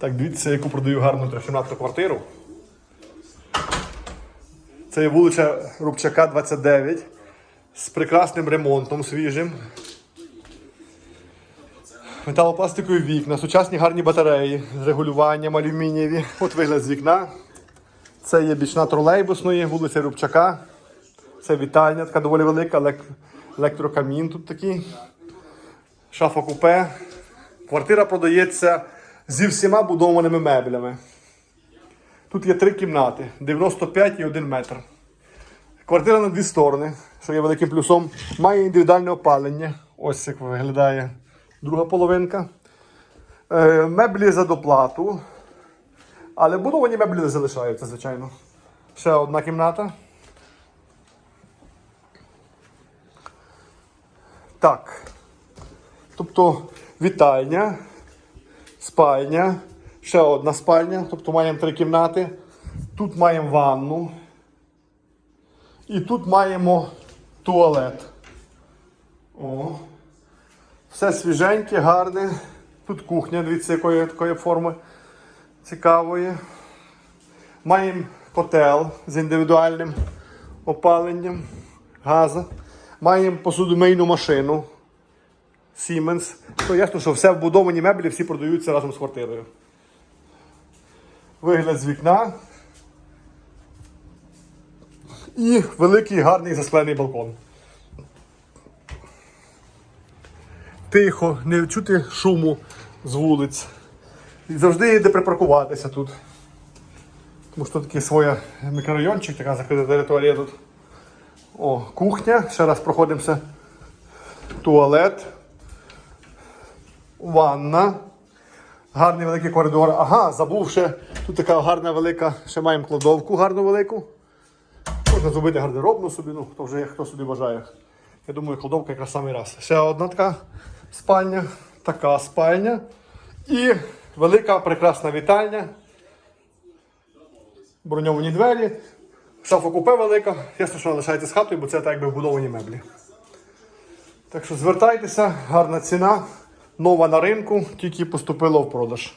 Так, дивіться, яку продаю гарну трьохкімнатну квартиру. Це є вулиця Рубчака 29 з прекрасним ремонтом свіжим. Металопластикові вікна, сучасні гарні батареї з регулюванням алюмінієві. От вигляд з вікна. Це є бічна тролейбусної, вулиця Рубчака. Це вітальня, така доволі велика, електрокамін тут такий. Шафа купе. Квартира продається зі всіма будованими меблями. Тут є три кімнати, 95 і 1 метр. Квартира на дві сторони, що є великим плюсом. Має індивідуальне опалення. Ось як виглядає друга половинка. Е, меблі за доплату. Але будовані меблі не залишаються, звичайно. Ще одна кімната. Так. Тобто вітальня, спальня, ще одна спальня. Тобто маємо три кімнати. Тут маємо ванну. І тут маємо туалет. О. Все свіженьке, гарне. Тут кухня, дивіться, якої такої форми цікавої. Маємо котел з індивідуальним опаленням газу. Маємо посудомийну машину Siemens. То ясно, що все вбудовані меблі всі продаються разом з квартирою. Вигляд з вікна. І великий гарний засклений балкон. Тихо, не чути шуму з вулиць. І завжди є де припаркуватися тут. Тому що тут такий своя мікрорайончик, така закрита територія тут. О, кухня. Ще раз проходимося. Туалет. Ванна. Гарний великий коридор. Ага, забув ще. Тут така гарна велика, ще маємо кладовку гарну велику. Можна зробити гардеробну собі, ну хто вже як хто собі бажає. Я думаю, кладовка якраз самий раз. Ще одна така спальня, така спальня. І велика прекрасна вітальня. Броньовані двері. Шафа купе велика. Ясно, що лишається з хатою, бо це так якби вбудовані меблі. Так що звертайтеся, гарна ціна, нова на ринку, тільки поступила в продаж.